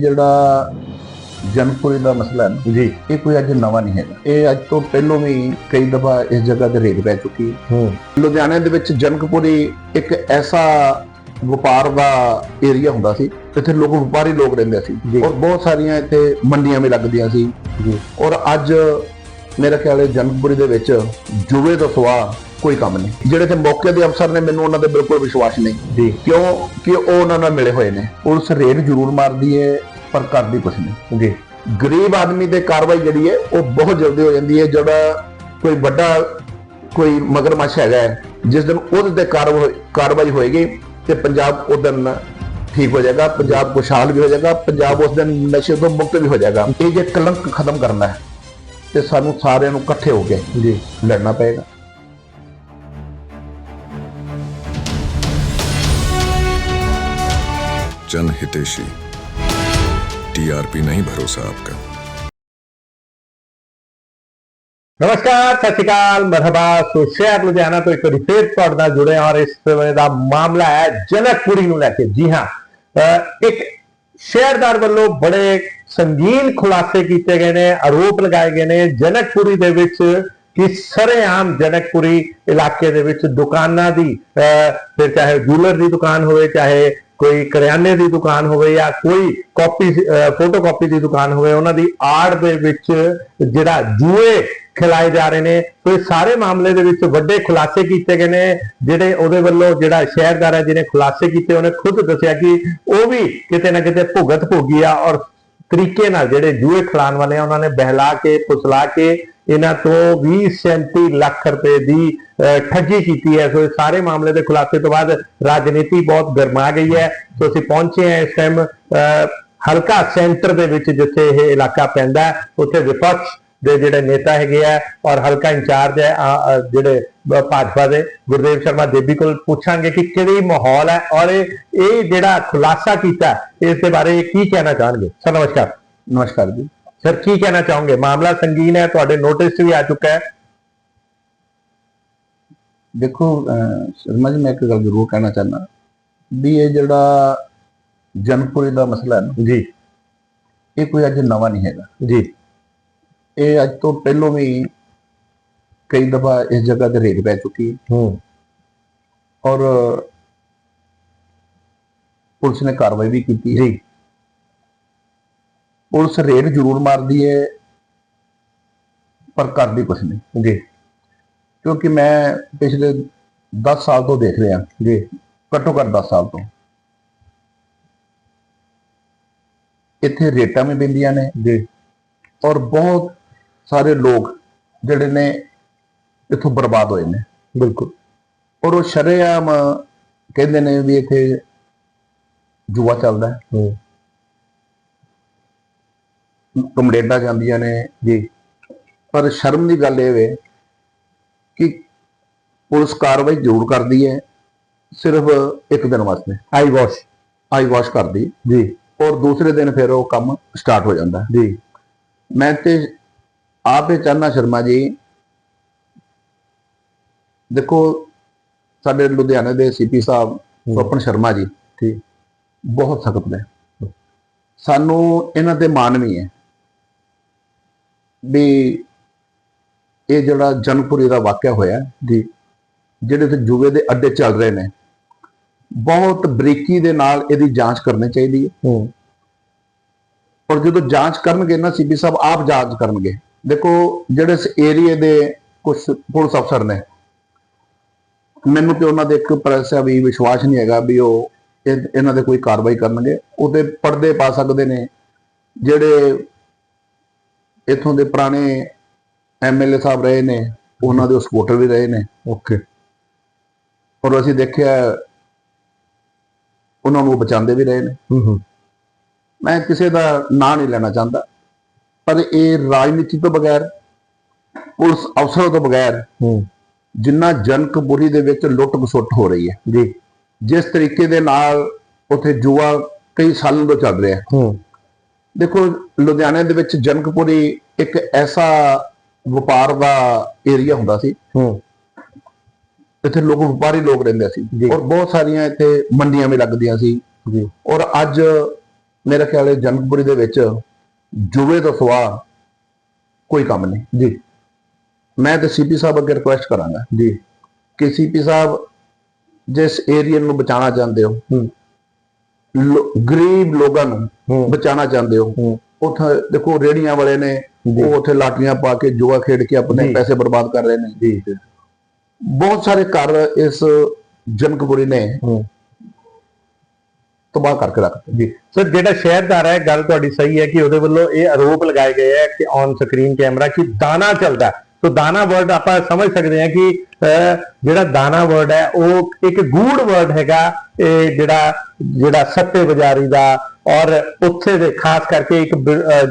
ਜਿਹੜਾ ਜਨਪੁਰੀ ਦਾ ਮਸਲਾ ਹੈ ਨਾ, ਜੀ। ਇਹ ਕੋਈ ਅੱਜ ਨਵਾਂ ਨਹੀਂ ਹੈਗਾ। ਇਹ ਅੱਜ ਤੋਂ ਪਹਿਲਾਂ ਵੀ ਕਈ ਦਫਾ ਇਸ ਜਗ੍ਹਾ ਤੇ ਰੇਡ ਪੈ ਚੁੱਕੀ ਹੈ। ਹੂੰ। ਲੁਧਿਆਣੇ ਦੇ ਵਿੱਚ ਜਨਕਪੁਰੀ ਇੱਕ ਐਸਾ ਵਪਾਰ ਦਾ ਏਰੀਆ ਹੁੰਦਾ ਸੀ ਇੱਥੇ ਲੋਕ ਵਪਾਰੀ ਲੋਕ ਰਹਿੰਦੇ ਸੀ। ਜੀ। ਔਰ ਬਹੁਤ ਸਾਰੀਆਂ ਇੱਥੇ ਮੰਡੀਆਂ ਵੀ ਲੱਗਦੀਆਂ ਸੀ। ਜੀ। ਔਰ ਅੱਜ ਮੇਰੇ ਖਿਆਲ ਹੈ ਜਨਕਪੁਰੀ ਦੇ ਵਿੱਚ ਜੁਵੇ ਦਾ ਸਵਾ ਕੋਈ ਕੰਮ ਨਹੀਂ। ਜਿਹੜੇ ਤੇ ਮੌਕੇ ਦੇ ਅਫਸਰ ਨੇ ਮੈਨੂੰ ਉਹਨਾਂ ਤੇ ਬਿਲਕੁਲ ਵਿਸ਼ਵਾਸ ਨਹੀਂ। ਜੀ। ਕਿਉਂ? ਕਿ ਉਹ ਉਹਨਾਂ ਨਾਲ ਮਿਲੇ ਹੋਏ ਨੇ। ਪੁਲਿਸ ਰੇਡ ਜ਼ਰੂਰ ਮਾਰਦੀ ਹੈ ਪਰ ਕਰਦੀ ਕੁਛ ਨਹੀਂ। ਜੀ। ਗਰੀਬ ਆਦਮੀ ਤੇ ਕਾਰਵਾਈ ਜਿਹੜੀ ਹੈ ਉਹ ਬਹੁਤ ਜਲਦੀ ਹੋ ਜਾਂਦੀ ਹੈ ਜਿਹੜਾ ਕੋਈ ਵੱਡਾ ਕੋਈ ਮਗਰਮੱਛ ਹੈਗਾ ਹੈ, ਜਿਸ ਦਿਨ ਉਹਦੇ ਤੇ ਕਾਰਵਾਈ ਕਾਰਵਾਈ ਹੋਏਗੀ ਤੇ ਪੰਜਾਬ ਉਹ ਦਿਨ ਠੀਕ ਹੋ ਜਾਏਗਾ ਪੰਜਾਬ ਖੁਸ਼ਹਾਲ ਵੀ ਹੋ ਜਾਏਗਾ ਪੰਜਾਬ ਉਸ ਦਿਨ ਨਸ਼ੇ ਤੋਂ ਮੁਕਤ ਵੀ ਹੋ ਜਾਏਗਾ। ਇਹ ਜੇ ਕਲੰਕ ਖਤਮ ਕਰਨਾ ਹੈ ਤੇ ਸਾਨੂੰ ਸਾਰਿਆਂ ਨੂੰ ਇਕੱਠੇ ਹੋ ਕੇ ਜੀ ਲੜਨਾ ਪਏਗਾ जन हितेशी टीआरपी नहीं भरोसा आपका ਨਮਸਕਾਰ ਸਤਿ ਸ਼੍ਰੀ ਅਕਾਲ ਮਰਹਬਾ ਸੋ ਸ਼ਹਿਰ ਲੁਧਿਆਣਾ ਤੋਂ ਇੱਕ ਵਾਰੀ ਫੇਰ ਤੁਹਾਡੇ ਨਾਲ ਜੁੜੇ ਹਾਂ ਔਰ ਇਸ ਸਮੇਂ ਦਾ ਮਾਮਲਾ ਹੈ ਜਨਕਪੁਰੀ ਨੂੰ ਲੈ ਕੇ ਜੀ ਹਾਂ ਅਹ ਇੱਕ ਸ਼ਹਿਰਦਾਰ ਵੱਲੋਂ ਬੜੇ ਸੰਗੀਨ ਖੁਲਾਸੇ ਕੀਤੇ ਗਏ ਨੇ, ਆਰੋਪ ਲਗਾਏ ਗਏ ਨੇ ਜਨਕਪੁਰੀ ਦੇ ਵਿੱਚ ਕਿ ਸਰੇਆਮ ਜਨਕਪੁਰੀ ਇਲਾਕੇ ਦੇ ਵਿੱਚ ਦੁਕਾਨਾਂ ਦੀ, ਅਹ, ਫਿਰ ਚਾਹੇ ਜੂਲਰ ਦੀ ਦੁਕਾਨ ਹੋਵੇ, ਚਾਹੇ ਕੋਈ ਕਰਿਆਨੇ ਦੀ ਦੁਕਾਨ ਹੋਵੇ ਜਾਂ ਕੋਈ ਕਾਪੀ ਫੋਟੋ ਕਾਪੀ ਦੀ ਦੁਕਾਨ ਹੋਵੇ, ਉਹਨਾਂ ਦੀ ਆੜ ਦੇ ਵਿੱਚ ਜਿਹੜਾ ਜੂਏ ਖਿਲਾਏ ਜਾ ਰਹੇ ਨੇ। ਸੋ ਇਹ ਸਾਰੇ ਮਾਮਲੇ ਦੇ ਵਿੱਚ ਵੱਡੇ ਖੁਲਾਸੇ ਕੀਤੇ ਗਏ ਨੇ, ਜਿਹੜੇ ਉਹਦੇ ਵੱਲੋਂ ਜਿਹੜਾ ਸ਼ਹਿਰਦਾਰ ਹੈ ਜਿਹਨੇ ਖੁਲਾਸੇ ਕੀਤੇ, ਉਹਨੇ ਖੁਦ ਦੱਸਿਆ ਕਿ ਉਹ ਵੀ ਕਿਤੇ ਨਾ ਕਿਤੇ ਭੁਗਤ ਭੋਗੀ ਆ ਔਰ ਤਰੀਕੇ ਨਾਲ ਜਿਹੜੇ ਜੂਏ ਖਿਲਾਣ ਵਾਲੇ ਆ ਉਹਨਾਂ ਨੇ ਬਹਿਲਾ ਕੇ ਪੁਸਲਾ ਕੇ ਇਹਨਾਂ ਤੋਂ 20 37 ਲੱਖ ਰੁਪਏ ਦੀ ਅਹ, ਠੱਗੀ ਕੀਤੀ ਹੈ। ਸੋ ਇਹ ਸਾਰੇ ਮਾਮਲੇ ਦੇ ਖੁਲਾਸੇ ਤੋਂ ਬਾਅਦ ਰਾਜਨੀਤੀ ਬਹੁਤ ਗਰਮਾ ਗਈ ਹੈ। ਸੋ ਅਸੀਂ ਪਹੁੰਚੇ ਹਾਂ ਇਸ ਟਾਈਮ ਹਲਕਾ ਸੈਂਟਰ ਦੇ ਵਿੱਚ ਜਿੱਥੇ ਇਹ ਇਲਾਕਾ ਪੈਂਦਾ ਉੱਥੇ ਵਿਪਕਸ਼ ਦੇ ਜਿਹੜੇ ਨੇਤਾ ਹੈਗੇ ਆ ਔਰ ਹਲਕਾ ਇੰਚਾਰਜ ਹੈ ਜਿਹੜੇ ਭਾਜਪਾ ਦੇ ਗੁਰਦੇਵ ਸ਼ਰਮਾ ਦੇਵੀ ਕੋਲ ਪੁੱਛਾਂਗੇ ਕਿ ਕਿਹੜੀ ਮਾਹੌਲ ਹੈ ਔਰ ਇਹ ਜਿਹੜਾ ਖੁਲਾਸਾ ਕੀਤਾ ਇਸ ਦੇ ਬਾਰੇ ਕੀ ਕਹਿਣਾ ਚਾਹਣਗੇ? ਸਰ ਨਮਸਕਾਰ। ਨਮਸਕਾਰ ਜੀ। ਸਰ ਕੀ ਕਹਿਣਾ ਚਾਹੋਗੇ? ਮਾਮਲਾ ਸੰਗੀਨ ਹੈ ਤੁਹਾਡੇ ਨੋਟਿਸ ਵੀ ਆ ਚੁੱਕਾ ਹੈ। ਦੇਖੋ ਸ਼ਰਮਾ ਜੀ ਮੈਂ ਇੱਕ ਗੱਲ ਜ਼ਰੂਰ ਕਹਿਣਾ ਚਾਹੁੰਦਾ ਵੀ ਇਹ ਜਿਹੜਾ ਜਨਪੁਰੀ ਦਾ ਮਸਲਾ ਹੈ ਜੀ। ਇਹ ਕੋਈ ਅੱਜ ਨਵਾਂ ਨਹੀਂ ਹੈਗਾ। ਜੀ। ਇਹ ਅੱਜ ਤੋਂ ਪਹਿਲਾਂ ਵੀ ਕਈ ਦਫਾ ਇਸ ਜਗ੍ਹਾ ਤੇ ਰੇਡ ਪੈ ਚੁੱਕੀ ਹੈ। ਹੂੰ। ਔਰ ਪੁਲਿਸ ਨੇ ਕਾਰਵਾਈ ਵੀ ਕੀਤੀ ਹੈ। ਪੁਲਿਸ ਰੇਡ ਜ਼ਰੂਰ ਮਾਰਦੀ ਹੈ ਪਰ ਕਰਦੀ ਕੁਛ ਨਹੀਂ। ਜੀ। ਕਿਉਂਕਿ ਮੈਂ ਪਿਛਲੇ 10 ਸਾਲ ਤੋਂ ਦੇਖ ਰਿਹਾ। ਜੀ। ਘੱਟੋ ਘੱਟ 10 ਸਾਲ ਤੋਂ। ਇੱਥੇ ਰੇਟਾਂ ਵੀ ਪੈਂਦੀਆਂ ਨੇ। ਜੀ। ਔਰ ਬਹੁਤ ਸਾਰੇ ਲੋਕ ਜਿਹੜੇ ਨੇ ਇੱਥੋਂ ਬਰਬਾਦ ਹੋਏ ਨੇ। ਬਿਲਕੁਲ। ਔਰ ਉਹ ਸ਼ਰੇਆਮ ਕਹਿੰਦੇ ਨੇ ਵੀ ਇੱਥੇ ਜੂਆ ਚੱਲਦਾ ਹੈ। ਕੰਪਲੇਂਟਾਂ ਜਾਂਦੀਆਂ ਨੇ ਜੀ। ਪਰ ਸ਼ਰਮ ਦੀ ਗੱਲ ਇਹ ਵੇ ਕਿ ਪੁਲਿਸ ਕਾਰਵਾਈ ਜ਼ਰੂਰ ਕਰਦੀ ਹੈ ਸਿਰਫ ਇੱਕ ਦਿਨ ਵਾਸਤੇ। ਆਈ ਵਾਸ਼। ਆਈ ਵਾਸ਼ ਕਰਦੀ। ਜੀ। ਔਰ ਦੂਸਰੇ ਦਿਨ ਫਿਰ ਉਹ ਕੰਮ ਸਟਾਰਟ ਹੋ ਜਾਂਦਾ। ਜੀ। ਮੈਂ ਤੇ ਆਪੇ ਚਾਹਨਾ ਸ਼ਰਮਾ ਜੀ ਦੇਖੋ ਸਾਡੇ ਲੁਧਿਆਣੇ ਦੇ ਸੀਪੀ ਸਾਹਿਬ ਸਵਪਨ ਸ਼ਰਮਾ ਜੀ ਠੀਕ। ਬਹੁਤ ਸਖਤ ਨੇ। ਸਾਨੂੰ ਇਹਨਾਂ ਤੇ ਮਾਣ ਵੀ ਹੈ ਵੀ ਇਹ ਜਿਹੜਾ ਜਨਪੁਰੀ ਦਾ ਵਾਕਿਆ ਹੋਇਆ ਜੀ ਜਿਹੜੇ ਤੇ ਜੂਏ ਦੇ ਅੱਡੇ ਚੱਲ ਰਹੇ ਨੇ ਬਹੁਤ ਬਰੀਕੀ ਦੇ ਨਾਲ ਇਹਦੀ ਜਾਂਚ ਕਰਨੀ ਚਾਹੀਦੀ ਹੈ। ਹੂੰ। ਔਰ ਜਦੋਂ ਜਾਂਚ ਕਰਨਗੇ ਨਾ ਸੀਪੀ ਸਾਹਿਬ ਆਪ ਜਾਂਚ ਕਰਨਗੇ। ਦੇਖੋ ਜਿਹੜੇ ਇਸ ਏਰੀਏ ਦੇ ਕੁਝ ਪੁਲਿਸ ਅਫਸਰ ਨੇ ਮੈਨੂੰ ਤੇ ਉਹਨਾਂ ਦੇ ਇੱਕ ਪ੍ਰੈਸਾ ਵੀ ਵਿਸ਼ਵਾਸ ਨਹੀਂ ਹੈਗਾ ਵੀ ਉਹ ਇਹ- ਇਹਨਾਂ ਦੇ ਕੋਈ ਕਾਰਵਾਈ ਕਰਨਗੇ। ਉਹਦੇ ਪਰਦੇ ਪਾ ਸਕਦੇ ਨੇ ਜਿਹੜੇ ਇਥੋਂ ਦੇ ਪੁਰਾਣੇ ਐਮਐਲਏ ਸਾਹਿਬ ਰਹੇ ਨੇ ਉਹਨਾਂ ਦੇ ਸਪੋਰਟਰ ਵੀ ਰਹੇ ਨੇ ਓਕੇ ਔਰ ਅਸੀਂ ਦੇਖਿਆ ਉਹਨਾਂ ਨੂੰ ਬਚਾਉਂਦੇ ਵੀ ਰਹੇ ਨੇ। ਹੂੰ ਹੂੰ। ਮੈਂ ਕਿਸੇ ਦਾ ਨਾਂ ਨਹੀਂ ਲੈਣਾ ਚਾਹੁੰਦਾ। ਪਰ ਇਹ ਰਾਜਨੀਤੀ ਤੋਂ ਬਗੈਰ ਪੁਲਿਸ ਅਫਸਰਾਂ ਤੋਂ ਬਗੈਰ ਜਿੰਨਾ ਜਨਕਪੁਰੀ ਦੇ ਵਿੱਚ ਲੁੱਟ ਖਸੁੱਟ ਹੋ ਰਹੀ ਹੈ। ਜੀ। ਜਿਸ ਤਰੀਕੇ ਦੇ ਨਾਲ ਉੱਥੇ ਜੂਆ ਕਈ ਸਾਲਾਂ ਤੋਂ ਚੱਲ ਰਿਹਾ। ਹੈ। ਦੇਖੋ ਲੁਧਿਆਣੇ ਦੇ ਵਿੱਚ ਜਨਕਪੁਰੀ ਇੱਕ ਐਸਾ ਵਪਾਰ ਦਾ ਏਰੀਆ ਹੁੰਦਾ ਸੀ। ਹੂੰ। ਇੱਥੇ ਲੋਕ ਵਪਾਰੀ ਲੋਕ ਰਹਿੰਦੇ ਸੀ। ਔਰ ਬਹੁਤ ਸਾਰੀਆਂ ਇੱਥੇ ਮੰਡੀਆਂ ਵੀ ਲੱਗਦੀਆਂ ਸੀ। ਜੀ। ਔਰ ਅੱਜ ਮੇਰਾ ਖਿਆਲ ਹੈ ਜਨਕਪੁਰੀ ਦੇ ਵਿੱਚ ਜੁਵੇ ਤੋਂ ਸਿਵਾ ਕੋਈ ਕੰਮ ਨਹੀਂ। ਜੀ। ਮੈਂ ਤੇ ਸੀਪੀ ਸਾਹਿਬ ਅੱਗੇ ਰਿਕੁਐਸਟ ਕਰਾਂਗਾ। ਜੀ। ਕਿ ਸੀਪੀ ਸਾਹਿਬ ਜਿਸ ਏਰੀਆ ਨੂੰ ਬਚਾਉਣਾ ਚਾਹੁੰਦੇ ਹੋ ਗਰੀਬ ਲੋਕਾਂ ਨੂੰ ਬਚਾਉਣਾ ਚਾਹੁੰਦੇ ਹੋ ਉੱਥੇ ਦੇਖੋ ਰੇੜੀਆਂ ਵਾਲੇ ਨੇ। ਉਹ ਉੱਥੇ ਲਾਟਰੀਆਂ ਪਾ ਕੇ ਜੂਆ ਖੇਡ ਕੇ ਆਪਣੇ। ਪੈਸੇ ਬਰਬਾਦ ਕਰ ਰਹੇ ਨੇ। ਜੀ। ਬਹੁਤ ਸਾਰੇ ਘਰ ਇਸ ਜਨਕਪੁਰੀ ਨੇ ਤਬਾਹ ਕਰਕੇ ਰੱਖਤੇ ਜੀ ਸਰ ਜਿਹੜਾ ਸ਼ਹਿਰਦਾਰ ਹੈ, ਗੱਲ ਤੁਹਾਡੀ ਸਹੀ ਹੈ ਕਿ ਉਹਦੇ ਵੱਲੋਂ ਇਹ ਆਰੋਪ ਲਗਾਏ ਗਏ ਹੈ ਕਿ ਔਨ ਸਕਰੀਨ ਕੈਮਰਾ ਕਿ ਦਾਣਾ ਚੱਲਦਾ ਹੈ। ਸੋ ਦਾਣਾ ਵਰਡ ਆਪਾਂ ਸਮਝ ਸਕਦੇ ਹਾਂ ਕਿ ਜਿਹੜਾ ਦਾਣਾ ਵਰਡ ਹੈ, ਉਹ ਇੱਕ ਗੂੜ ਵਰਡ ਹੈਗਾ, ਇਹ ਜਿਹੜਾ ਜਿਹੜਾ ਸੱਤੇ ਬਾਜ਼ਾਰੀ ਦਾ ਔਰ ਉੱਥੇ ਦੇ ਖਾਸ ਕਰਕੇ ਇੱਕ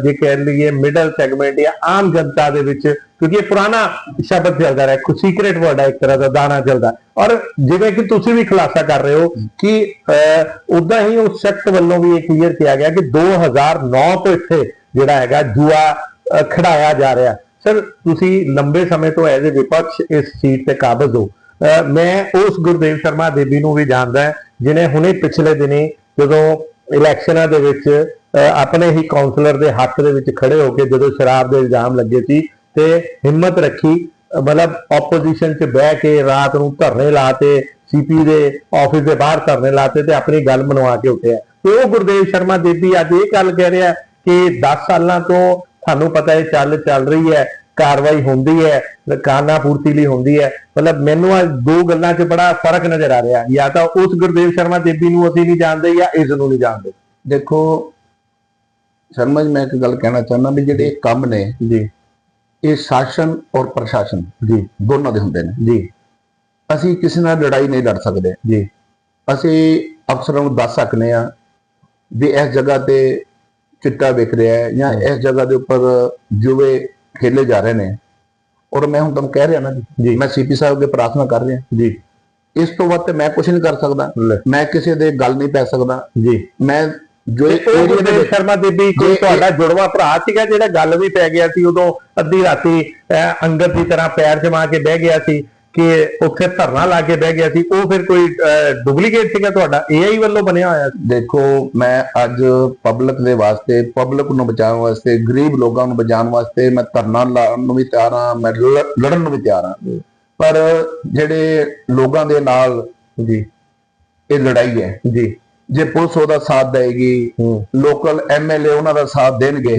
ਜੇ ਕਹਿ ਲਈਏ ਮਿਡਲ ਸੈਗਮੈਂਟ ਜਾਂ ਆਮ ਜਨਤਾ ਦੇ ਵਿੱਚ ਕਿਉਂਕਿ ਇਹ ਪੁਰਾਣਾ ਸ਼ਬਦ ਚੱਲਦਾ ਰਿਹਾ ਕੋਈ ਸੀਕ੍ਰੇਟ ਵਰਡ ਹੈ ਇੱਕ ਤਰ੍ਹਾਂ ਦਾ ਦਾਣਾ ਚੱਲਦਾ। ਔਰ ਜਿਵੇਂ ਕਿ ਤੁਸੀਂ ਵੀ ਖੁਲਾਸਾ ਕਰ ਰਹੇ ਹੋ ਕਿ ਉਦਾਂ ਹੀ ਉਸ ਸ਼ਖਸ ਵੱਲੋਂ ਵੀ ਇਹ ਕਲੀਅਰ ਕਿਹਾ ਗਿਆ ਕਿ 2009 ਤੋਂ ਇੱਥੇ ਜਿਹੜਾ ਹੈਗਾ ਜੂਆ ਅਹ, ਖਿਡਾਇਆ ਜਾ ਰਿਹਾ। ਸਰ ਤੁਸੀਂ ਲੰਬੇ ਸਮੇਂ ਤੋਂ ਐਜ਼ ਅ ਵਿਪਕਸ਼ ਇਸ ਸੀਟ ਤੇ ਕਾਬਜ਼ ਹੋ। ਮੈਂ ਉਸ ਗੁਰਦੇਵ ਸ਼ਰਮਾ ਦੇਵੀ ਨੂੰ ਵੀ ਜਾਣਦਾ ਹਾਂ, ਜਿਨੇ ਹੁਣੇ ਪਿਛਲੇ ਦਿਨੀ ਜਦੋਂ ਇਲੈਕਸ਼ਨਾਂ ਦੇ ਵਿੱਚ ਆਪਣੇ ਹੀ ਕਾਉਂਸਲਰ ਦੇ ਹੱਕ ਦੇ ਵਿੱਚ ਖੜੇ ਹੋ ਕੇ ਜਦੋਂ ਸ਼ਰਾਬ ਦੇ ਇਲਜ਼ਾਮ ਲੱਗੇ ਸੀ ਤੇ ਹਿੰਮਤ ਰੱਖੀ ਮਤਲਬ ਆਪੋਜੀਸ਼ਨ 'ਚ ਬਹਿ ਕੇ ਰਾਤ ਨੂੰ ਧਰਨੇ ਲਾਤੇ ਸੀਪੀ ਦੇ ਆਫਿਸ ਦੇ ਬਾਹਰ ਧਰਨੇ ਲਾਤੇ ਤੇ ਆਪਣੀ ਗੱਲ ਮਨਵਾ ਕੇ ਉੱਠਿਆ। ਤੇ ਉਹ ਗੁਰਦੇਵ ਸ਼ਰਮਾ ਦੇਵੀ ਅੱਜ ਇਹ ਗੱਲ ਕਹਿ ਰਿਹਾ ਕਿ 10 ਸਾਲਾਂ ਤੋਂ ਤੁਹਾਨੂੰ ਪਤਾ ਹੈ ਚੱਲ ਚੱਲ ਰਹੀ ਹੈ ਕਾਰਵਾਈ ਹੁੰਦੀ ਹੈ ਕਾਨਾ ਪੂਰਤੀ ਲਈ ਹੁੰਦੀ ਹੈ। ਮਤਲਬ ਮੈਨੂੰ ਆ ਦੋ ਗੱਲਾਂ 'ਚ ਬੜਾ ਫ਼ਰਕ ਨਜ਼ਰ ਆ ਰਿਹਾ। ਜਾਂ ਤਾਂ ਉਸ ਗੁਰਦੇਵ ਸ਼ਰਮਾ ਦੇਵੀ ਨੂੰ ਅਸੀਂ ਨਹੀਂ ਜਾਣਦੇ ਜਾਂ ਇਸ ਨੂੰ ਨਹੀਂ ਜਾਣਦੇ। ਦੇਖੋ ਸ਼ਰਮਾ ਜੀ ਮੈਂ ਇੱਕ ਗੱਲ ਕਹਿਣਾ ਚਾਹੁੰਦਾ ਵੀ ਜਿਹੜੇ ਕੰਮ ਨੇ ਜੀ। ਇਹ ਸ਼ਾਸਨ ਔਰ ਪ੍ਰਸ਼ਾਸਨ ਜੀ ਦੋਨਾਂ ਦੇ ਹੁੰਦੇ ਨੇ ਜੀ। ਅਸੀਂ ਕਿਸੇ ਨਾਲ ਲੜਾਈ ਨਹੀਂ ਲੜ ਸਕਦੇ ਜੀ। ਅਸੀਂ ਅਫਸਰਾਂ ਨੂੰ ਦੱਸ ਸਕਨੇ ਆ ਵੀ ਇਸ ਜਗ੍ਹਾ ਤੇ ਚਿੱਟਾ ਵਿਕ ਰਿਹਾ ਹੈ ਜਾਂ ਇਸ ਜਗ੍ਹਾ ਦੇ ਉੱਪਰ ਜੁਵੇ ਖੇਲੇ ਜਾ ਰਹੇ ਨੇ। ਔਰ ਮੈਂ ਹੁਣ ਤੁਹਾਨੂੰ ਕਹਿ ਰਿਹਾ ਨਾ ਜੀ। ਮੈਂ ਸੀਪੀ ਸਾਹਿਬ ਅੱਗੇ ਪ੍ਰਾਰਥਨਾ ਕਰ ਰਿਹਾ ਜੀ। ਇਸ ਤੋਂ ਵੱਧ ਤੇ ਮੈਂ ਕੁਝ ਨਹੀਂ ਕਰ ਸਕਦਾ। ਮੈਂ ਕਿਸੇ ਦੇ ਗੱਲ ਨਹੀਂ ਪੈ ਸਕਦਾ। ਜੀ। ਮੈਂ ਜੋ ਉਹ ਗੁਰਦੇਵ ਸ਼ਰਮਾ ਦੇਵੀ ਕੋਈ ਤੁਹਾਡਾ ਜੁੜਵਾ ਭਰਾ ਸੀਗਾ ਜਿਹੜਾ ਗੱਲ ਵੀ ਪੈ ਗਿਆ ਸੀ ਉਦੋਂ ਅੱਧੀ ਰਾਤੀ ਅੰਗਦ ਦੀ ਤਰ੍ਹਾਂ ਪੈਰ ਜਮਾ ਕੇ ਬਹਿ ਗਿਆ ਸੀ ਕਿ ਉੱਥੇ ਧਰਨਾ ਲਾ ਕੇ ਬਹਿ ਗਿਆ ਸੀ ਉਹ ਫਿਰ ਕੋਈ ਡੁਪਲੀਕੇਟ ਸੀਗਾ ਤੁਹਾਡਾ? ਏਆਈ ਵੱਲੋਂ ਬਣਿਆ ਹੋਇਆ ਸੀ? ਦੇਖੋ ਮੈਂ ਅੱਜ ਪਬਲਿਕ ਦੇ ਵਾਸਤੇ ਪਬਲਿਕ ਨੂੰ ਬਚਾਉਣ ਵਾਸਤੇ ਗਰੀਬ ਲੋਕਾਂ ਨੂੰ ਬਚਾਉਣ ਵਾਸਤੇ ਮੈਂ ਧਰਨਾ ਲਾਉਣ ਨੂੰ ਵੀ ਤਿਆਰ ਹਾਂ ਮੈਂ ਲੜ- ਲੜਨ ਨੂੰ ਵੀ ਤਿਆਰ ਹਾਂ। ਪਰ ਜਿਹੜੇ ਲੋਕਾਂ ਦੇ ਨਾਲ ਜੀ ਇਹ ਲੜਾਈ ਹੈ। ਜੀ। ਜੇ ਪੁਲਿਸ ਉਹਦਾ ਸਾਥ ਦੇਏਗੀ ਹੂੰ। ਲੋਕਲ ਐਮਐਲਏ ਉਹਨਾਂ ਦਾ ਸਾਥ ਦੇਣਗੇ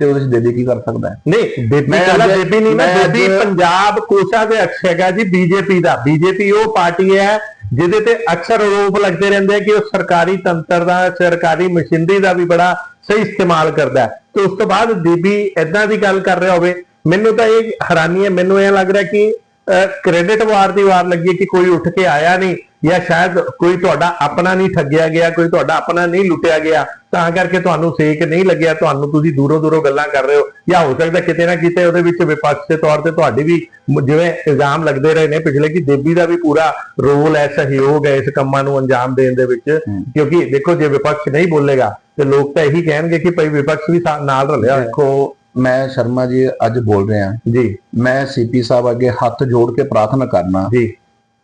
ਤੇ ਉਹਦੇ ਵਿੱਚ ਦੇਦੀ ਕੀ ਕਰ ਸਕਦਾ ਹੈ? ਨਹੀਂ ਬੇਬੀ ਕੱਲਾ ਬੇਬੀ ਨਹੀਂ ਨਾ ਬੇਬੀ ਪੰਜਾਬ ਕੋਸ਼ਾ ਦੇ ਅਕਸ਼ ਹੈਗਾ ਜੀ ਬੀਜੇਪੀ ਦਾ। ਬੀਜੇਪੀ ਉਹ ਪਾਰਟੀ ਹੈ ਜਿਹਦੇ ਤੇ ਅਕਸਰ ਆਰੋਪ ਲੱਗਦੇ ਰਹਿੰਦੇ ਆ ਕਿ ਉਹ ਸਰਕਾਰੀ ਤੰਤਰ ਦਾ ਸਰਕਾਰੀ ਮਸ਼ੀਨਰੀ ਦਾ ਵੀ ਬੜਾ ਸਹੀ ਇਸਤੇਮਾਲ ਕਰਦਾ ਹੈ। ਤੇ ਉਸ ਤੋਂ ਬਾਅਦ ਬੀਬੀ ਇਦਾਂ ਦੀ ਗੱਲ ਕਰ ਰਿਹਾ ਹੋਵੇ ਮੈਨੂੰ ਤਾਂ ਇਹ ਹੈਰਾਨੀ ਹੈ ਮੈਨੂੰ ਇਹ ਲੱਗ ਰਿਹਾ ਕਿ ਕ੍ਰੈਡਿਟ ਵਾਰ ਦੀ ਵਾਰ ਲੱਗੀ ਕਿ ਕੋਈ ਉੱਠ ਕੇ ਆਇਆ ਨਹੀਂ। ਜਾਂ ਸ਼ਾਇਦ ਕੋਈ ਤੁਹਾਡਾ ਆਪਣਾ ਨਹੀਂ ਠੱਗਿਆ ਗਿਆ ਕੋਈ ਤੁਹਾਡਾ ਆਪਣਾ ਨਹੀਂ ਲੁੱਟਿਆ ਗਿਆ ਤਾਂ ਕਰਕੇ ਤੁਹਾਨੂੰ ਸੇਕ ਨਹੀਂ ਲੱਗਿਆ ਤੁਹਾਨੂੰ ਤੁਸੀਂ ਦੂਰੋਂ ਦੂਰੋਂ ਗੱਲਾਂ ਕਰ ਰਹੇ ਹੋ ਜਾਂ ਹੋ ਸਕਦਾ ਕਿਤੇ ਨਾ ਕਿਤੇ ਉਹਦੇ ਵਿੱਚ ਵਿਪਕਸ਼ ਦੇ ਤੌਰ ਤੇ ਤੁਹਾਡੀ ਵੀ ਜਿਵੇਂ ਇਲਜ਼ਾਮ ਲੱਗਦੇ ਰਹੇ ਨੇ ਪਿਛਲੇ ਕਿ ਦੇਬੀ ਦਾ ਵੀ ਪੂਰਾ ਰੋਲ ਹੈ ਸਹਿਯੋਗ ਹੈ ਇਸ ਕੰਮਾਂ ਨੂੰ ਅੰਜਾਮ ਦੇਣ ਦੇ ਵਿੱਚ ਕਿਉਂਕਿ ਦੇਖੋ ਜੇ ਵਿਪਕਸ਼ ਨਹੀਂ ਬੋਲੇਗਾ ਤੇ ਲੋਕ ਤਾਂ ਇਹੀ ਕਹਿਣਗੇ ਕਿ ਭਾਈ ਵਿਪਕਸ਼ ਵੀ ਨਾਲ ਰਲਿਆ ਦੇਖੋ ਮੈਂ ਸ਼ਰਮਾ ਜੀ ਅੱਜ ਬੋਲ ਰਿਹਾ। ਜੀ। ਮੈਂ ਸੀਪੀ ਸਾਹਿਬ ਅੱਗੇ ਹੱਥ ਜੋੜ ਕੇ ਪ੍ਰਾਰਥਨਾ ਕਰਨਾ। ਜੀ।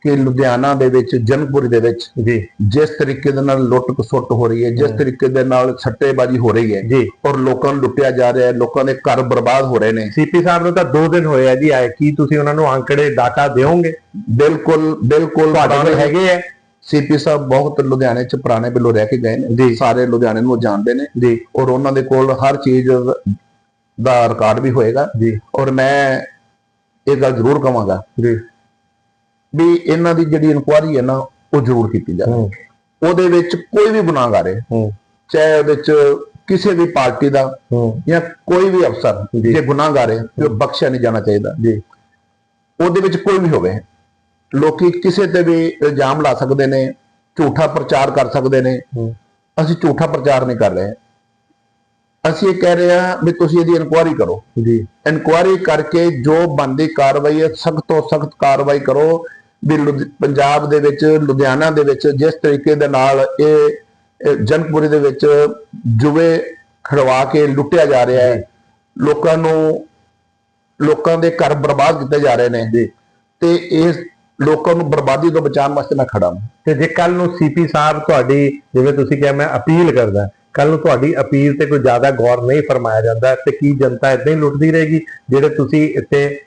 ਕਿ ਲੁਧਿਆਣਾ ਦੇ ਵਿੱਚ ਜਨਕਪੁਰੀ ਦੇ ਵਿੱਚ ਜੀ ਜਿਸ ਤਰੀਕੇ ਦੇ ਨਾਲ ਲੁੱਟ ਖਸੁੱਟ ਹੋ ਰਹੀ ਹੈ ਜਿਸ ਤਰੀਕੇ ਦੇ ਨਾਲ ਸੱਟੇਬਾਜ਼ੀ ਹੋ ਰਹੀ ਹੈ ਜੀ। ਔਰ ਲੋਕਾਂ ਨੂੰ ਲੁੱਟਿਆ ਜਾ ਰਿਹਾ ਹੈ ਲੋਕਾਂ ਦੇ ਘਰ ਬਰਬਾਦ ਹੋ ਰਹੇ ਨੇ। ਸੀਪੀ ਸਾਹਿਬ ਨੂੰ ਤਾਂ 2 ਦਿਨ ਹੋਏ ਆ ਜੀ ਆਏ। ਕੀ ਤੁਸੀਂ ਉਹਨਾਂ ਨੂੰ ਅੰਕੜੇ ਡਾਟਾ ਦਿਓਗੇ? ਬਿਲਕੁਲ ਬਿਲਕੁਲ ਤੁਹਾਡੇ ਕੋਲ ਹੈਗੇ ਆ। ਸੀਪੀ ਸਾਹਿਬ ਬਹੁਤ ਲੁਧਿਆਣੇ ਚ ਪੁਰਾਣੇ ਬਿੱਲੋ ਰਹਿ ਕੇ ਗਏ ਨੇ। ਜੀ। ਸਾਰੇ ਲੁਧਿਆਣੇ ਨੂੰ ਜਾਣਦੇ ਨੇ। ਜੀ। ਔਰ ਉਹਨਾਂ ਦੇ ਕੋਲ ਹਰ ਚੀਜ਼ ਦਾ ਰਿਕਾਰਡ ਵੀ ਹੋਏਗਾ। ਜੀ। ਔਰ ਮੈਂ ਇਹ ਗੱਲ ਜ਼ਰੂਰ ਕਵਾਂਗਾ ਜੀ। ਵੀ ਇਹਨਾਂ ਦੀ ਜਿਹੜੀ ਇਨਕੁਆਰੀ ਹੈ ਨਾ ਉਹ ਜ਼ਰੂਰ ਕੀਤੀ ਜਾਵੇ। ਉਹਦੇ ਵਿੱਚ ਕੋਈ ਵੀ ਗੁਨਾਹਗਾਰ ਹੈ ਚਾਹੇ ਉਹਦੇ ਵਿੱਚ ਕਿਸੇ ਵੀ ਪਾਰਟੀ ਦਾ ਜਾਂ ਕੋਈ ਵੀ ਅਫਸਰ ਜੀ। ਗੁਨਾਹਗਾਰ ਹੈ ਤੇ ਬਖਸ਼ਿਆ ਨਹੀਂ ਜਾਣਾ ਚਾਹੀਦਾ। ਜੀ। ਉਹਦੇ ਵਿੱਚ ਕੋਈ ਵੀ ਹੋਵੇ ਲੋਕੀ ਕਿਸੇ ਤੇ ਵੀ ਇਲਜ਼ਾਮ ਲਾ ਸਕਦੇ ਨੇ ਝੂਠਾ ਪ੍ਰਚਾਰ ਕਰ ਸਕਦੇ ਨੇ। ਅਸੀਂ ਝੂਠਾ ਪ੍ਰਚਾਰ ਨਹੀਂ ਕਰ ਰਹੇ। ਅਸੀਂ ਇਹ ਕਹਿ ਰਹੇ ਹਾਂ ਵੀ ਤੁਸੀਂ ਇਹਦੀ ਇਨਕੁਆਰੀ ਕਰੋ। ਜੀ। ਇਨਕੁਆਰੀ ਕਰਕੇ ਜੋ ਬੰਦੀ ਕਾਰਵਾਈ ਹੈ ਸਖਤ ਤੋਂ ਸਖਤ ਕਾਰਵਾਈ ਕਰੋ। ਵੀ ਪੰਜਾਬ ਦੇ ਵਿੱਚ ਲੁਧਿਆਣਾ ਦੇ ਵਿੱਚ ਜਿਸ ਤਰੀਕੇ ਦੇ ਨਾਲ ਇਹ ਜਨਕਪੁਰੀ ਦੇ ਵਿੱਚ ਜੁਵੇ ਖੜਵਾ ਕੇ ਲੁੱਟਿਆ ਜਾ ਰਿਹਾ ਹੈ। ਲੋਕਾਂ ਨੂੰ ਲੋਕਾਂ ਦੇ ਘਰ ਬਰਬਾਦ ਕੀਤੇ ਜਾ ਰਹੇ ਨੇ। ਤੇ ਇਸ ਲੋਕਾਂ ਨੂੰ ਬਰਬਾਦੀ ਤੋਂ ਬਚਾਉਣ ਵਾਸਤੇ ਮੈਂ ਖੜਾ ਹਾਂ। ਤੇ ਜੇ ਕੱਲ ਨੂੰ ਸੀਪੀ ਸਾਹਿਬ ਤੁਹਾਡੀ ਜਿਵੇਂ ਤੁਸੀਂ ਕਿਹਾ ਮੈਂ ਅਪੀਲ ਕਰਦਾ ਕੱਲ ਨੂੰ ਤੁਹਾਡੀ ਅਪੀਲ ਤੇ ਕੋਈ ਜ਼ਿਆਦਾ ਗੌਰ ਨਹੀਂ ਫਰਮਾਇਆ ਜਾਂਦਾ ਤੇ ਕੀ ਜਨਤਾ ਇਦਾਂ ਹੀ ਲੁੱਟਦੀ ਰਹੇਗੀ ਜਿਹੜੇ ਤੁਸੀਂ ਇੱਥੇ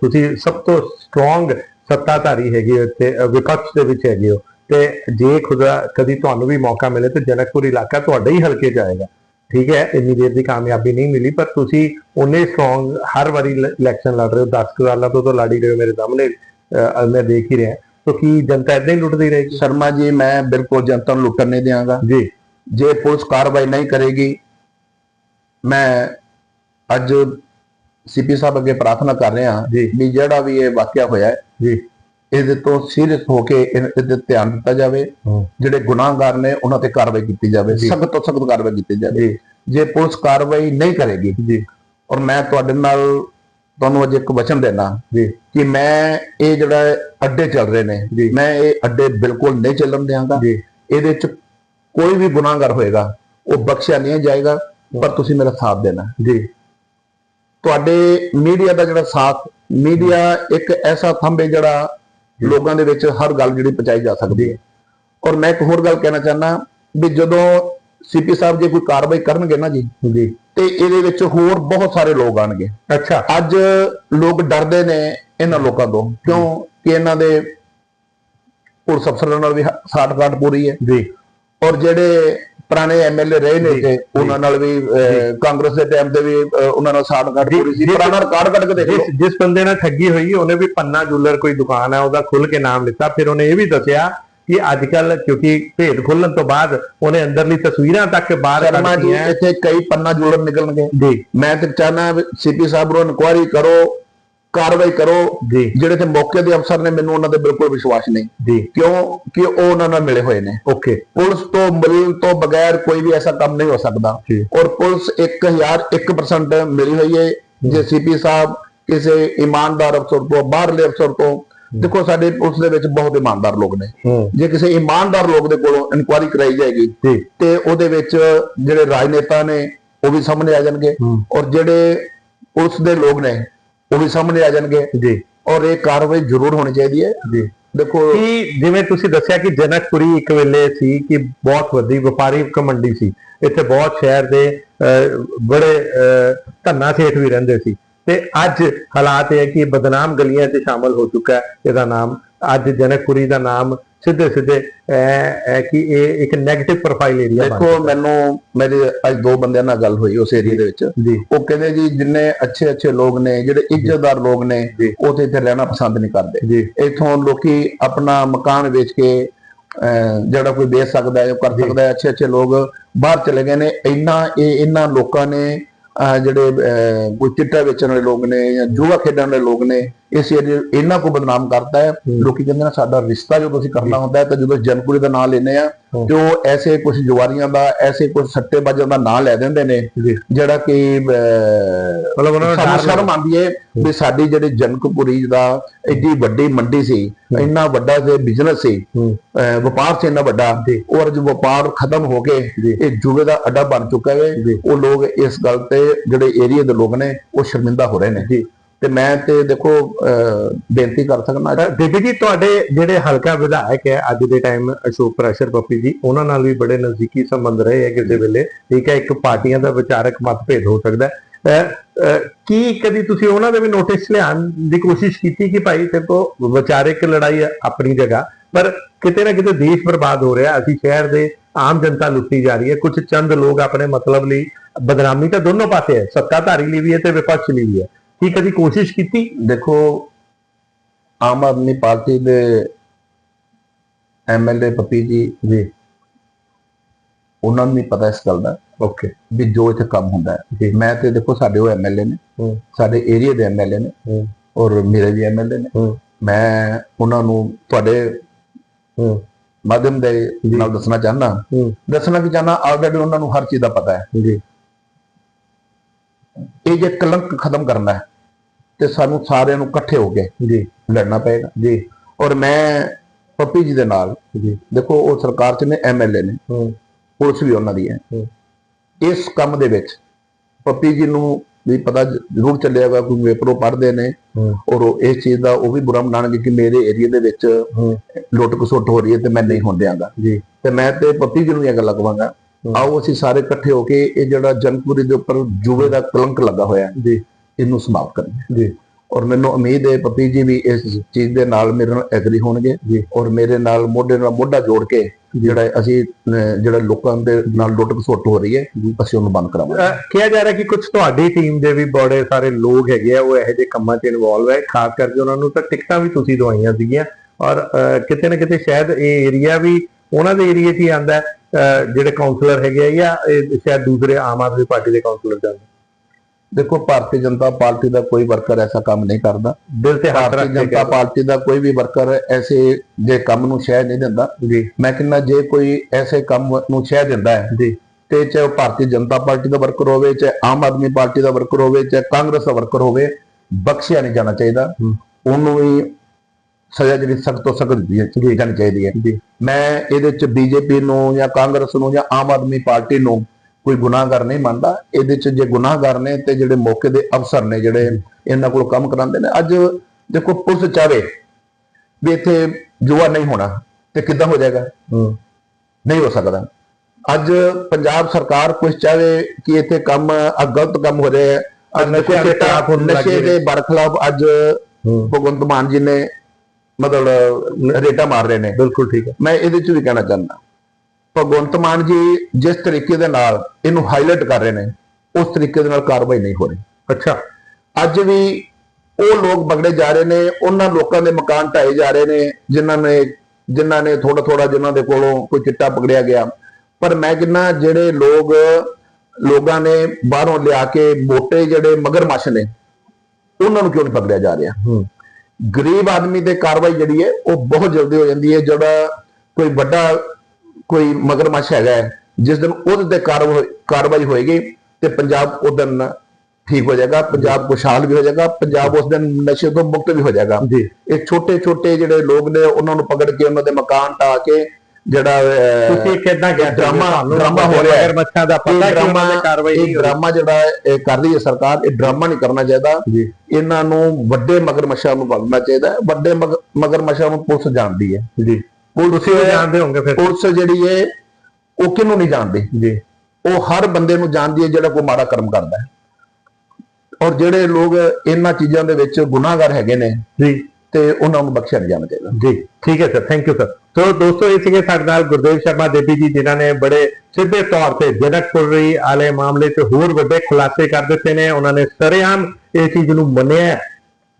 ਤੁਸੀਂ ਸਭ ਤੋਂ ਸਟਰੋਂਗ ਸੱਤਾਧਾਰੀ ਹੈਗੇ ਹੋ ਅਹ, ਵਿਪਕਸ਼ ਦੇ ਵਿੱਚ ਹੈਗੇ ਹੋ। ਤੇ ਜੇ ਖੁਦਾ ਕਦੀ ਤੁਹਾਨੂੰ ਵੀ ਮੌਕਾ ਮਿਲੇ ਤੇ ਜਨਕਪੁਰ ਇਲਾਕਾ ਤੁਹਾਡਾ ਹੀ ਹਲਕੇ ਚ ਆਏਗਾ। ਠੀਕ ਹੈ ਇੰਨੀ ਦੇਰ ਦੀ ਕਾਮਯਾਬੀ ਨਹੀਂ ਮਿਲੀ ਪਰ ਤੁਸੀਂ ਉਹਨੇ ਸਟਰੋਂਗ ਹਰ ਵਾਰੀ ਇਲੈਕਸ਼ਨ ਲੜ ਰਹੇ ਹੋ। 10 ਸਾਲਾਂ ਤੋਂ ਤਾਂ ਲੜ ਹੀ ਰਹੇ ਹੋ ਮੇਰੇ ਸਾਹਮਣੇ ਮੈਂ ਦੇਖ ਹੀ ਰਿਹਾ। ਤਾਂ ਕੀ ਜਨਤਾ ਇਦਾਂ ਹੀ ਲੁੱਟਦੀ ਰਹੇਗੀ? ਸ਼ਰਮਾ ਜੀ ਮੈਂ ਬਿਲਕੁਲ ਜਨਤਾ ਨੂੰ ਲੁੱਟਣ ਨਹੀਂ ਦਿਆਂਗਾ। ਜੀ। ਜੇ ਪੁਲਿਸ ਕਾਰਵਾਈ ਨਹੀਂ ਕਰੇਗੀ ਮੈਂ ਅੱਜ ਸੀਪੀ ਸਾਹਿਬ ਅੱਗੇ ਪ੍ਰਾਰਥਨਾ ਕਰ ਰਿਹਾ ਜੀ। ਵੀ ਜਿਹੜਾ ਵੀ ਇਹ ਵਾਕਿਆ ਹੋਇਆ ਹੈ ਜੀ। ਇਹਦੇ ਤੋਂ ਸੀਰੀਅਸ ਹੋ ਕੇ ਇਹਦੇ ਧਿਆਨ ਦਿੱਤਾ ਜਾਵੇ। ਜਿਹੜੇ ਗੁਨਾਹਗਾਰ ਨੇ ਉਹਨਾਂ ਤੇ ਕਾਰਵਾਈ ਕੀਤੀ ਜਾਵੇ। ਸਖਤ ਤੋਂ ਸਖਤ ਕਾਰਵਾਈ ਕੀਤੀ ਜਾਵੇ। ਜੀ। ਪੁਲਿਸ ਕਾਰਵਾਈ ਨਹੀਂ ਕਰੇਗੀ ਜੀ। ਔਰ ਮੈਂ ਤੁਹਾਡੇ ਨਾਲ ਤੁਹਾਨੂੰ ਅੱਜ ਇੱਕ ਵਚਨ ਦੇਣਾ। ਜੀ। ਕਿ ਮੈਂ ਇਹ ਜਿਹੜਾ ਅੱਡੇ ਚੱਲ ਰਹੇ ਨੇ। ਮੈਂ ਇਹ ਅੱਡੇ ਬਿਲਕੁਲ ਨਹੀਂ ਚੱਲਣ ਦਿਆਂਗਾ। ਜੀ। ਇਹਦੇ ਚ ਕੋਈ ਵੀ ਗੁਨਾਹਗਾਰ ਹੋਏਗਾ ਉਹ ਬਖਸ਼ਿਆ ਨਹੀਂ ਜਾਏਗਾ ਪਰ ਤੁਸੀਂ ਮੇਰਾ ਸਾਥ ਦੇਣਾ। ਜੀ। ਤੁਹਾਡੇ ਮੀਡੀਆ ਦਾ ਜਿਹੜਾ ਸਾਥ ਮੀਡੀਆ ਇੱਕ ਐਸਾ ਥੰਬ ਹੈ ਜਿਹੜਾ ਲੋਕਾਂ ਦੇ ਵਿੱਚ ਹਰ ਗੱਲ ਜਿਹੜੀ ਪਹੁੰਚਾਈ ਜਾ ਸਕਦੀ ਹੈ। ਔਰ ਮੈਂ ਇੱਕ ਹੋਰ ਗੱਲ ਕਹਿਣਾ ਚਾਹਨਾ ਵੀ ਜਦੋਂ ਸੀਪੀ ਸਾਹਿਬ ਜੇ ਕੋਈ ਕਾਰਵਾਈ ਕਰਨਗੇ ਨਾ ਜੀ ਜੀ। ਤੇ ਇਹਦੇ ਵਿੱਚ ਹੋਰ ਬਹੁਤ ਸਾਰੇ ਲੋਕ ਆਣਗੇ ਅੱਛਾ। ਅੱਜ ਲੋਕ ਡਰਦੇ ਨੇ ਇਹਨਾਂ ਲੋਕਾਂ ਤੋਂ ਕਿਉਂ? ਕਿ ਇਹਨਾਂ ਦੇ ਪੁਲਿਸ ਅਫਸਰਾਂ ਨਾਲ ਵੀ ਸਾਠ-ਗਾਠ ਪੂਰੀ ਹੈ। ਜੀ। ਔਰ ਜਿਹੜੇ ਪੁਰਾਣੇ ਐਮਐਲਏ ਰਹੇ ਨੇ ਤੇ ਉਹਨਾਂ ਨਾਲ ਵੀ ਕਾਂਗਰਸ ਦੇ ਟਾਈਮ ਤੇ ਵੀ ਉਹਨਾਂ ਨਾਲ ਸਾਠ-ਗਾਠ ਜੀ, ਪੂਰੀ ਸੀ। ਪੁਰਾਣਾ ਰਿਕਾਰਡ ਕੱਢ ਕੇ ਦੇਖੋ ਜਿਸ ਬੰਦੇ ਨਾਲ ਠੱਗੀ ਹੋਈ ਉਹਨੇ ਵੀ ਪੰਨਾ ਜੁਐਲਰ ਕੋਈ ਦੁਕਾਨ ਹੈ ਉਹਦਾ ਖੁੱਲ ਕੇ ਨਾਮ ਲਿੱਤਾ। ਫਿਰ ਉਹਨੇ ਇਹ ਵੀ ਦੱਸਿਆ ਕਿ ਅੱਜ ਕੱਲ ਕਿਉਂਕਿ ਭੇਦ ਖੁੱਲਣ ਤੋਂ ਬਾਅਦ ਉਹਨੇ ਅੰਦਰਲੀ ਤਸਵੀਰਾਂ ਤੱਕ ਬਾਹਰ ਕੱਢੀਆਂ ਇੱਥੇ ਕਈ ਪੰਨਾ ਜੁੜਨ ਨਿਕਲਣਗੇ। ਜੀ। ਮੈਂ ਤੇ ਚਾਹਨਾ ਸੀਪੀ ਸਾਹਿਬ ਨੂੰ ਇਨਕੁਆਇਰੀ ਕਰੋ। ਕਾਰਵਾਈ ਕਰੋ ਜਿਹੜੇ ਤੇ ਮੌਕੇ ਦੇ ਅਫਸਰ ਨੇ ਮੈਨੂੰ ਉਹਨਾਂ ਤੇ ਬਿਲਕੁਲ ਵਿਸ਼ਵਾਸ ਨਹੀਂ। ਕਿਉਂ? ਕਿ ਉਹ ਉਹਨਾਂ ਨਾਲ ਮਿਲੇ ਹੋਏ ਨੇ। ਓਕੇ। ਪੁਲਿਸ ਤੋਂ ਮਿਲਣ ਤੋਂ ਬਗੈਰ ਕੋਈ ਵੀ ਐਸਾ ਕੰਮ ਨਹੀਂ ਹੋ ਸਕਦਾ। ਔਰ ਪੁਲਿਸ 1001% ਮਿਲੀ ਹੋਈ ਹੈ ਜੇ। ਸੀਪੀ ਸਾਹਿਬ ਕਿਸੇ ਇਮਾਨਦਾਰ ਅਫਸਰ ਤੋਂ ਬਾਹਰਲੇ ਅਫਸਰ ਤੋਂ ਦੇਖੋ ਸਾਡੇ ਪੁਲਿਸ ਦੇ ਵਿੱਚ ਬਹੁਤ ਇਮਾਨਦਾਰ ਲੋਕ ਨੇ। ਜੇ ਕਿਸੇ ਇਮਾਨਦਾਰ ਲੋਕ ਦੇ ਕੋਲੋਂ ਇਨਕੁਆਇਰੀ ਕਰਾਈ ਜਾਏਗੀ ਤੇ ਉਹਦੇ ਵਿੱਚ ਜਿਹੜੇ ਰਾਜਨੇਤਾ ਨੇ ਉਹ ਵੀ ਸਾਹਮਣੇ ਆ ਜਾਣਗੇ। ਔਰ ਜਿਹੜੇ ਪੁਲਿਸ ਦੇ ਲੋਕ ਨੇ ਉਹ ਵੀ ਸਾਹਮਣੇ ਆ ਜਾਣਗੇ। ਜੀ। ਔਰ ਇਹ ਕਾਰਵਾਈ ਜ਼ਰੂਰ ਹੋਣੀ ਚਾਹੀਦੀ ਹੈ। ਜੀ। ਦੇਖੋ ਕਿ ਜਿਵੇਂ ਤੁਸੀਂ ਦੱਸਿਆ ਕਿ ਜਨਕਪੁਰੀ ਇੱਕ ਵੇਲੇ ਸੀ ਕਿ ਬਹੁਤ ਵੱਡੀ ਵਪਾਰਿਕ ਮੰਡੀ ਸੀ। ਇੱਥੇ ਬਹੁਤ ਸ਼ਹਿਰ ਦੇ ਬੜੇ ਧੰਨਾ ਸੇਠ ਵੀ ਰਹਿੰਦੇ ਸੀ। ਤੇ ਅੱਜ ਹਾਲਾਤ ਇਹ ਹੈ ਕਿ ਬਦਨਾਮ ਗਲੀਆਂ 'ਚ ਸ਼ਾਮਲ ਹੋ ਚੁੱਕਾ ਹੈ ਇਹਦਾ ਨਾਮ ਅੱਜ ਜਨਕਪੁਰੀ ਦਾ ਨਾਮ ਸਿੱਧੇ ਸਿੱਧੇ ਹੈ ਕਿ ਇਹ ਇੱਕ 네ਗੇਟਿਵ ਪ੍ਰੋਫਾਈਲ ਏਰੀਆ ਬਣ ਦੇਖੋ ਮੈਨੂੰ ਮੇਰੇ ਅੱਜ ਦੋ ਬੰਦਿਆਂ ਨਾਲ ਗੱਲ ਹੋਈ ਉਸ ਏਰੀਆ ਦੇ ਵਿੱਚ। ਉਹ ਕਹਿੰਦੇ ਜੀ ਜਿੰਨੇ ਅੱਛੇ ਅੱਛੇ ਲੋਕ ਨੇ ਜਿਹੜੇ ਇੱਜ਼ਤਦਾਰ ਲੋਕ ਨੇ। ਉਹ ਤੇ ਇੱਥੇ ਰਹਿਣਾ ਪਸੰਦ ਨਹੀਂ ਕਰਦੇ। ਇੱਥੋਂ ਲੋਕੀ ਆਪਣਾ ਮਕਾਨ ਵੇਚ ਕੇ ਜਿਹੜਾ ਕੋਈ ਵੇਚ ਸਕਦਾ ਹੈ ਉਹ ਕਰ ਸਕਦਾ ਹੈ। ਅੱਛੇ ਅੱਛੇ ਲੋਕ ਬਾਹਰ ਚਲੇ ਗਏ ਨੇ। ਇੰਨਾ ਇਹ ਇਹਨਾਂ ਲੋਕਾਂ ਨੇ ਜਿਹੜੇ ਅਹ, ਕੋਈ ਚਿੱਟਾ ਵੇਚਣ ਵਾਲੇ ਲੋਕ ਨੇ ਜਾਂ ਜੂਆ ਖੇਡਣ ਵਾਲੇ ਲੋਕ ਨੇ ਇਸ ਇਹਨਾਂ ਕੋ ਬਦਨਾਮ ਕਰਦਾ ਹੈ। ਲੋਕੀ ਕਹਿੰਦੇ ਨੇ ਸਾਡਾ ਰਿਸ਼ਤਾ ਜੋ ਤੁਸੀਂ ਕਰਨਾ ਹੁੰਦਾ ਹੈ ਤਾਂ ਜਦੋਂ ਜਨਪੁਰੀ ਦਾ ਨਾਮ ਲੈਨੇ ਆ। ਤੇ ਉਹ ਐਸੇ ਕੁਝ ਜੁਆਰੀਆਂ ਦਾ ਐਸੇ ਕੁਝ ਸੱਟੇਬਾਜ਼ਾਂ ਦਾ ਨਾਮ ਲੈ ਦਿੰਦੇ ਨੇ ਜੀ। ਜਿਹੜਾ ਕਿ ਮਤਲਬ ਉਹਨਾਂ ਨੂੰ ਡਰ ਸ਼ਰਮ ਆਉਂਦੀ ਹੈ ਵੀ ਸਾਡੀ ਜਿਹੜੀ ਜਨਕਪੁਰੀ ਦਾ ਐਡੀ ਵੱਡੀ ਮੰਡੀ ਸੀ ਇੰਨਾ ਵੱਡਾ ਤੇ ਬਿਜ਼ਨਸ ਸੀ ਵਪਾਰ ਸੀ ਇੰਨਾ ਵੱਡਾ ਜੀ। ਔਰ ਜੋ ਵਪਾਰ ਖਤਮ ਹੋ ਕੇ ਜੀ। ਇਹ ਜੂਏ ਦਾ ਅੱਡਾ ਬਣ ਚੁੱਕਾ ਹੈ। ਜੀ। ਉਹ ਲੋਕ ਇਸ ਗੱਲ ਤੇ ਜਿਹੜੇ ਏਰੀਆ ਦੇ ਲੋਕ ਨੇ ਉਹ ਸ਼ਰਮਿੰਦਾ ਹੋ ਰਹੇ ਨੇ। ਜੀ। ਤੇ ਮੈਂ ਤੇ ਦੇਖੋ ਅਹ, ਬੇਨਤੀ ਕਰ ਸਕਦਾ ਬੀਬੀ ਜੀ ਤੁਹਾਡੇ ਜਿਹੜੇ ਹਲਕਾ ਵਿਧਾਇਕ ਹੈ ਅੱਜ ਦੇ ਟਾਈਮ ਅਸ਼ੋਕ ਪ੍ਰੈਸ਼ਰ ਪੱਪੀ ਜੀ ਉਹਨਾਂ ਨਾਲ ਵੀ ਬੜੇ ਨਜ਼ਦੀਕੀ ਸੰਬੰਧ ਰਹੇ ਹੈ ਕਿਸੇ ਵੇਲੇ। ਠੀਕ ਹੈ ਇੱਕ ਪਾਰਟੀਆਂ ਦਾ ਵਿਚਾਰਕ ਮਤਭੇਦ ਹੋ ਸਕਦਾ ਕੀ ਕਦੀ ਤੁਸੀਂ ਉਹਨਾਂ ਦੇ ਵੀ ਨੋਟਿਸ ਲਿਆਉਣ ਦੀ ਕੋਸ਼ਿਸ਼ ਕੀਤੀ ਕਿ ਭਾਈ ਤੇ ਕੋ ਵਿਚਾਰਕ ਲੜਾਈ ਆਪਣੀ ਜਗ੍ਹਾ? ਪਰ ਕਿਤੇ ਨਾ ਕਿਤੇ ਦੇਸ਼ ਬਰਬਾਦ ਹੋ ਰਿਹਾ ਅਸੀਂ ਸ਼ਹਿਰ ਦੇ ਆਮ ਜਨਤਾ ਲੁੱਟੀ ਜਾ ਰਹੀ ਹੈ। ਕੁਝ ਚੰਦ ਲੋਕ ਆਪਣੇ ਮਤਲਬ ਲਈ ਬਦਨਾਮੀ ਤਾਂ ਦੋਨੋਂ ਪਾਸੇ ਹੈ ਸੱਤਾਧਾਰੀ ਲਈ ਵੀ ਹੈ ਤੇ ਵਿਪਕਸ਼ ਲਈ ਵੀ ਹੈ। ਕੀ ਕਦੀ ਕੋਸ਼ਿਸ਼ ਕੀਤੀ? ਦੇਖੋ ਆਮ ਆਦਮੀ ਪਾਰਟੀ ਦੇ ਐਮਐਲਏ ਪੱਪੀ ਜੀ ਜੀ ਉਹਨਾਂ ਨੂੰ ਨਹੀਂ ਪਤਾ ਇਸ ਗੱਲ ਦਾ। ਓਕੇ ਵੀ ਜੋ ਇੱਥੇ ਕੰਮ ਹੁੰਦਾ ਹੈ। ਜੀ। ਮੈਂ ਤੇ ਦੇਖੋ ਸਾਡੇ ਉਹ ਐਮਐਲਏ ਨੇ। ਸਾਡੇ ਏਰੀਆ ਦੇ ਐਮਐਲਏ ਨੇ। ਔਰ ਮੇਰੇ ਵੀ ਐਮਐਲਏ ਨੇ। ਮੈਂ ਉਹਨਾਂ ਨੂੰ ਤੁਹਾਡੇ ਮਾਧਿਅਮ ਦੇ ਨਾਲ ਦੱਸਣਾ ਚਾਹੁੰਦਾ। ਹੂੰ। ਦੱਸਣਾ ਕੀ ਚਾਹੁੰਦਾ ਆਲਰੇਡੀ ਉਹਨਾਂ ਨੂੰ ਹਰ ਚੀਜ਼ ਦਾ ਪਤਾ ਹੈ। ਜੀ। ਇਹ ਜੇ ਕਲੰਕ ਖਤਮ ਕਰਨਾ ਹੈ ਤੇ ਸਾਨੂੰ ਸਾਰਿਆਂ ਨੂੰ ਇਕੱਠੇ ਹੋ ਕੇ ਜੀ। ਲੜਨਾ ਪਏਗਾ। ਜੀ। ਔਰ ਮੈਂ ਪੱਪੀ ਜੀ ਦੇ ਨਾਲ ਜੀ। ਦੇਖੋ ਉਹ ਸਰਕਾਰ ਚ ਨੇ ਐਮਐਲਏ ਨੇ। ਹੂੰ। ਪੁਲਿਸ ਵੀ ਉਹਨਾਂ ਦੀ ਹੈ। ਹੂੰ। ਇਸ ਕੰਮ ਦੇ ਵਿੱਚ ਪੱਪੀ ਜੀ ਨੂੰ ਵੀ ਪਤਾ ਜ਼ਰੂਰ ਚੱਲਿਆਗਾ ਕਿ ਪੇਪਰੋਂ ਪੜ੍ਹਦੇ ਨੇ। ਔਰ ਉਹ ਇਸ ਚੀਜ਼ ਦਾ ਉਹ ਵੀ ਬੁਰਾ ਮਨਾਣਗੇ ਕਿ ਮੇਰੇ ਏਰੀਆ ਦੇ ਵਿੱਚ ਹੂੰ। ਲੁੱਟ ਖਸੁੱਟ ਹੋ ਰਹੀ ਹੈ ਤੇ ਮੈਂ ਨਹੀਂ ਹੋਣ ਦਿਆਂਗਾ। ਜੀ। ਤੇ ਮੈਂ ਤੇ ਪੱਪੀ ਜੀ ਨੂੰ ਇਹ ਗੱਲ ਕਵਾਂਗਾ ਆਓ ਅਸੀਂ ਸਾਰੇ ਇਕੱਠੇ ਹੋ ਕੇ ਇਹ ਜਿਹੜਾ ਜਨਪੁਰੀ ਦੇ ਉੱਪਰ ਜੂਵੇ ਦਾ ਕਲੰਕ ਲੱਗਾ ਹੋਇਆ ਜੀ। ਇਹਨੂੰ ਸਮਾਪਤ ਕਰੀਏ। ਜੀ। ਔਰ ਮੈਨੂੰ ਉਮੀਦ ਹੈ ਪਪੀ ਜੀ ਵੀ ਇਸ ਚੀਜ਼ ਦੇ ਨਾਲ ਮੇਰੇ ਨਾਲ ਐਗਰੀ ਹੋਣਗੇ ਜੀ। ਔਰ ਮੇਰੇ ਨਾਲ ਮੋਢੇ ਨਾਲ ਮੋਢਾ ਜੋੜ ਕੇ ਜਿਹੜਾ ਅਸੀਂ ਜਿਹੜਾ ਲੋਕਾਂ ਦੇ ਨਾਲ ਲੁੱਟ ਖਸੁੱਟ ਹੋ ਰਹੀ ਹੈ ਅਸੀਂ ਉਹਨੂੰ ਬੰਦ ਕਰਾਵਾਂਗੇ। ਕਿਹਾ ਜਾ ਰਿਹਾ ਕਿ ਕੁਝ ਤੁਹਾਡੀ ਟੀਮ ਦੇ ਵੀ ਬੜੇ ਸਾਰੇ ਲੋਕ ਹੈਗੇ ਆ ਉਹ ਇਹੋ ਜਿਹੇ ਕੰਮਾਂ 'ਚ ਇਨਵੋਲਵ ਹੈ ਖਾਸ ਕਰਕੇ ਉਹਨਾਂ ਨੂੰ ਤਾਂ ਟਿਕਟਾਂ ਵੀ ਤੁਸੀਂ ਦਵਾਈਆਂ ਸੀਗੀਆਂ। ਔਰ ਕਿਤੇ ਨਾ ਕਿਤੇ ਸ਼ਾਇਦ ਇਹ ਏਰੀਆ ਵੀ ਉਹਨਾਂ ਦੇ ਏਰੀਏ 'ਚ ਹੀ ਆਂਦਾ ਜਿਹੜੇ ਕਾਉਂਸਲਰ ਹੈਗੇ ਆ ਜਾਂ ਇਹ ਸ਼ਾਇਦ ਦੂਸਰੇ ਆਮ ਆਦਮੀ ਪਾਰਟੀ ਦੇ ਕਾਉਂਸਲਰ ਜਾਂਦੇ ਦੇਖੋ ਭਾਰਤੀ ਜਨਤਾ ਪਾਰਟੀ ਦਾ ਕੋਈ ਵਰਕਰ ਐਸਾ ਕੰਮ ਨਹੀਂ ਕਰਦਾ। ਦਿਲ ਤੇ ਹੱਥ ਰੱਖ ਕੇ ਜਨਤਾ ਪਾਰਟੀ ਦਾ ਕੋਈ ਵੀ ਵਰਕਰ ਐਸੇ ਜੇ ਕੰਮ ਨੂੰ ਸ਼ਹਿ ਨਹੀਂ ਦਿੰਦਾ ਜੀ। ਮੈਂ ਕਹਿੰਦਾ ਜੇ ਕੋਈ ਐਸੇ ਕੰਮ ਨੂੰ ਸ਼ਹਿ ਦਿੰਦਾ ਹੈ ਜੀ। ਤੇ ਚਾਹੇ ਉਹ ਭਾਰਤੀ ਜਨਤਾ ਪਾਰਟੀ ਦਾ ਵਰਕਰ ਹੋਵੇ ਚਾਹੇ ਆਮ ਆਦਮੀ ਪਾਰਟੀ ਦਾ ਵਰਕਰ ਹੋਵੇ ਚਾਹੇ ਕਾਂਗਰਸ ਦਾ ਵਰਕਰ ਹੋਵੇ ਬਖਸ਼ਿਆ ਨਹੀਂ ਜਾਣਾ ਚਾਹੀਦਾ। ਉਹਨੂੰ ਵੀ ਸਜ਼ਾ ਜਿਹੜੀ ਸਖਤ ਤੋਂ ਸਖਤ ਦਿੱਤੀ ਜਾਣੀ ਚਾਹੀਦੀ ਹੈ। ਮੈਂ ਇਹਦੇ ਚ ਬੀਜੇਪੀ ਨੂੰ ਜਾਂ ਕਾਂਗਰਸ ਨੂੰ ਜਾਂ ਆਮ ਆਦਮੀ ਪਾਰਟੀ ਨੂੰ ਕੋਈ ਗੁਨਾਹਗਰ ਨਹੀਂ ਮੰਨਦਾ। ਇਹਦੇ ਚ ਜੇ ਗੁਨਾਹਗਰ ਨੇ ਤੇ ਜਿਹੜੇ ਮੌਕੇ ਦੇ ਅਫਸਰ ਨੇ ਜਿਹੜੇ ਇਹਨਾਂ ਕੋਲ ਕੰਮ ਕਰਾਉਂਦੇ ਨੇ ਅੱਜ ਦੇਖੋ ਪੁਲਿਸ ਚਾਵੇ ਵੀ ਇੱਥੇ ਜੁਆ ਨਹੀਂ ਹੋਣਾ ਤੇ ਕਿੱਦਾਂ ਹੋ ਜਾਏਗਾ? ਨਹੀਂ ਹੋ ਸਕਦਾ। ਅੱਜ ਪੰਜਾਬ ਸਰਕਾਰ ਕੁਝ ਚਾਹੇ ਕਿ ਇੱਥੇ ਕੰਮ ਆ ਗਲਤ ਕੰਮ ਹੋ ਰਿਹਾ ਹੈ ਨਸ਼ੇ ਦੇ ਬਰਖਲਾਫ ਅੱਜ ਭਗਵੰਤ ਮਾਨ ਜੀ ਨੇ ਮਤਲਬ ਰੇਟਾ ਮਾਰ ਰਹੇ ਨੇ। ਬਿਲਕੁਲ ਠੀਕ ਹੈ। ਮੈਂ ਇਹਦੇ ਚ ਵੀ ਕਹਿਣਾ ਚਾਹੁੰਦਾ। ਭਗਵੰਤ ਮਾਨ ਜੀ ਜਿਸ ਤਰੀਕੇ ਦੇ ਨਾਲ ਇਹਨੂੰ ਹਾਈਲਾਈਟ ਕਰ ਰਹੇ ਨੇ ਉਸ ਤਰੀਕੇ ਦੇ ਨਾਲ ਕਾਰਵਾਈ ਨਹੀਂ ਹੋ ਰਹੀ। ਅੱਛਾ। ਅੱਜ ਵੀ ਉਹ ਲੋਕ ਬਗੜੇ ਜਾ ਰਹੇ ਨੇ ਉਹਨਾਂ ਲੋਕਾਂ ਦੇ ਮਕਾਨ ਢਾਏ ਜਾ ਰਹੇ ਨੇ ਜਿਨ੍ਹਾਂ ਨੇ ਜਿਨ੍ਹਾਂ ਨੇ ਥੋੜਾ ਥੋੜਾ ਜਿਨ੍ਹਾਂ ਦੇ ਕੋਲੋਂ ਕੋਈ ਚਿੱਟਾ ਪਕੜਿਆ ਗਿਆ। ਪਰ ਮੈਂ ਕਹਿੰਦਾ ਜਿਹੜੇ ਲੋਕ ਲੋਕਾਂ ਨੇ ਬਾਹਰੋਂ ਲਿਆ ਕੇ ਮੋਟੇ ਜਿਹੜੇ ਮਗਰਮੱਛ ਨੇ ਉਹਨਾਂ ਨੂੰ ਕਿਉਂ ਨਹੀਂ ਪਕੜਿਆ ਜਾ ਰਿਹਾ? ਹੂੰ। ਗਰੀਬ ਆਦਮੀ ਤੇ ਕਾਰਵਾਈ ਜਿਹੜੀ ਹੈ ਉਹ ਬਹੁਤ ਜਲਦੀ ਹੋ ਜਾਂਦੀ ਹੈ। ਜਿਹੜਾ ਕੋਈ ਵੱਡਾ ਕੋਈ ਮਗਰਮੱਛ ਹੈਗਾ ਜਿਸ ਦਿਨ ਉਹਦੇ ਤੇ ਕਾਰਵਾਈ ਹੋਏਗੀ ਤੇ ਪੰਜਾਬ ਉਹ ਦਿਨ ਠੀਕ ਹੋ ਜਾਏਗਾ ਪੰਜਾਬ ਖੁਸ਼ਹਾਲ ਵੀ ਹੋ ਜਾਏਗਾ ਪੰਜਾਬ ਉਸ ਦਿਨ ਨਸ਼ੇ ਤੋਂ ਮੁਕਤ ਵੀ ਹੋ ਜਾਏਗਾ। ਜੀ। ਇਹ ਛੋਟੇ ਛੋਟੇ ਜਿਹੜੇ ਲੋਕ ਨੇ ਉਹਨਾਂ ਨੂੰ ਪਕੜ ਕੇ ਉਹਨਾਂ ਦੇ ਮਕਾਨ ਢਾ ਕੇ ਜਿਹੜਾ ਤੁਸੀਂ ਕਿਦਾਂ? ਡਰਾਮਾ ਡਰਾਮਾ ਹੋ ਰਿਹਾ ਹੈ। ਮੱਛਾਂ ਦਾ ਪਤਾ ਕਿ ਉਹਨਾਂ ਦੇ ਕਾਰਵਾਈ ਇਹ ਨਹੀਂ ਡਰਾਮਾ ਜਿਹੜਾ ਇਹ ਕਰ ਰਹੀ ਹੈ ਸਰਕਾਰ ਇਹ ਡਰਾਮਾ ਨਹੀਂ ਕਰਨਾ ਚਾਹੀਦਾ। ਇਹਨਾਂ ਨੂੰ ਵੱਡੇ ਮਗਰਮੱਛਾਂ ਨੂੰ ਫੜਨਾ ਚਾਹੀਦਾ ਹੈ। ਵੱਡੇ ਮਗ- ਮਗਰਮੱਛਾਂ ਨੂੰ ਪੁਲਿਸ ਜਾਣਦੀ ਹੈ। ਜੀ। ਪੁਲਿਸ ਜਾਣਦੇ ਹੋਵੋਗੇ ਫਿਰ। ਪੁਲਿਸ ਜਿਹੜੀ ਹੈ ਉਹ ਕਿਹਨੂੰ ਨਹੀਂ ਜਾਣਦੀ? ਜੀ। ਉਹ ਹਰ ਬੰਦੇ ਨੂੰ ਜਾਣਦੀ ਹੈ ਜਿਹੜਾ ਕੋਈ ਮਾੜਾ ਕਰਮ ਕਰਦਾ ਹੈ। ਔਰ ਜਿਹੜੇ ਲੋਕ ਇਹਨਾਂ ਚੀਜ਼ਾਂ ਦੇ ਵਿੱਚ ਗੁਨਾਹਗਰ ਹੈਗੇ ਨੇ ਜੀ। ਤੇ ਉਹਨਾਂ ਨੂੰ ਬਖਸ਼ਿਆ ਨਹੀਂ ਜਾਣਾ ਚਾਹੀਦਾ। ਜੀ ਠੀਕ ਹੈ sir thank you sir so ਦੋਸਤੋ ਇਹ ਸੀਗੇ ਸਾਡੇ ਨਾਲ ਗੁਰਦੇਵ ਸ਼ਰਮਾ ਦੇਵੀ ਜੀ ਜਿਨ੍ਹਾਂ ਨੇ ਬੜੇ ਸਿੱਧੇ ਤੌਰ ਤੇ ਜਨਕਪੁਰੀ ਵਾਲੇ ਮਾਮਲੇ 'ਚ ਹੋਰ ਵੱਡੇ ਖੁਲਾਸੇ ਕਰ ਦਿੱਤੇ ਨੇ। ਉਹਨਾਂ ਨੇ ਸਰੇਆਮ ਇਹ ਚੀਜ਼ ਨੂੰ ਮੰਨਿਆ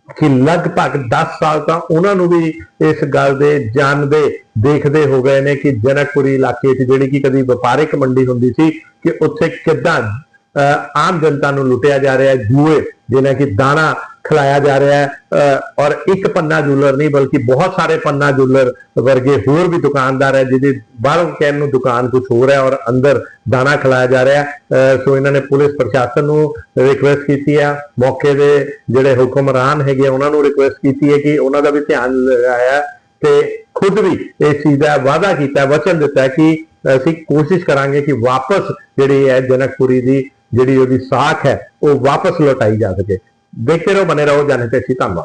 ਕਿ ਲਗਭਗ 10 ਸਾਲ ਤਾਂ ਉਹਨਾਂ ਨੂੰ ਵੀ ਇਸ ਗੱਲ ਦੇ ਜਾਣਦੇ ਦੇਖਦੇ ਹੋ ਗਏ ਨੇ ਕਿ ਜਨਕਪੁਰੀ ਇਲਾਕੇ 'ਚ ਜਿਹੜੀ ਕਿ ਕਦੀ ਵਪਾਰਿਕ ਮੰਡੀ ਹੁੰਦੀ ਸੀ ਕਿ ਉੱਥੇ ਕਿੱਦਾਂ ਅਹ, ਆਮ ਜਨਤਾ ਨੂੰ ਲੁੱਟਿਆ ਜਾ ਰਿਹਾ ਹੈ ਜੂਏ ਜਿਹਨਾਂ ਕਿ ਦਾਣਾ ਖਿਲਾਇਆ ਜਾ ਰਿਹਾ ਹੈ। ਅਹ, ਔਰ ਇੱਕ ਪੰਨਾ ਜੁਲਰ ਨਹੀਂ ਬਲਕਿ ਬਹੁਤ ਸਾਰੇ ਪੰਨਾ ਜੁਲਰ ਵਰਗੇ ਹੋਰ ਵੀ ਦੁਕਾਨਦਾਰ ਹੈ ਜਿਹਦੇ ਬਾਹਰੋਂ ਕਹਿਣ ਨੂੰ ਦੁਕਾਨ ਕੁਝ ਹੋਰ ਹੈ ਔਰ ਅੰਦਰ ਦਾਣਾ ਖਿਲਾਇਆ ਜਾ ਰਿਹਾ ਹੈ। ਅਹ, ਸੋ ਇਹਨਾਂ ਨੇ ਪੁਲਿਸ ਪ੍ਰਸ਼ਾਸਨ ਨੂੰ ਰਿਕੁਐਸਟ ਕੀਤੀ ਹੈ। ਮੌਕੇ ਦੇ ਜਿਹੜੇ ਹੁਕਮਰਾਨ ਹੈਗੇ ਉਹਨਾਂ ਨੂੰ ਰਿਕੁਐਸਟ ਕੀਤੀ ਹੈ ਕਿ ਉਹਨਾਂ ਦਾ ਵੀ ਧਿਆਨ ਲਗਾਇਆ ਤੇ ਖੁਦ ਵੀ ਇਸ ਚੀਜ਼ ਦਾ ਵਾਅਦਾ ਕੀਤਾ ਵਚਨ ਦਿੱਤਾ ਕਿ ਅਸੀਂ ਕੋਸ਼ਿਸ਼ ਕਰਾਂਗੇ ਕਿ ਵਾਪਸ ਜਿਹੜੀ ਹੈ ਜਨਕਪੁਰੀ ਦੀ ਜਿਹੜੀ ਉਹਦੀ ਸਾਖ ਹੈ ਉਹ ਵਾਪਸ ਲੁਟਾਈ ਜਾ ਸਕੇ। ਦੇਖਦੇ ਰਹੋ ਬਨੇ ਰਹੋ ਜਾਣੇ ਤੇ ਅਸੀਂ ਧੰਨਵਾਦ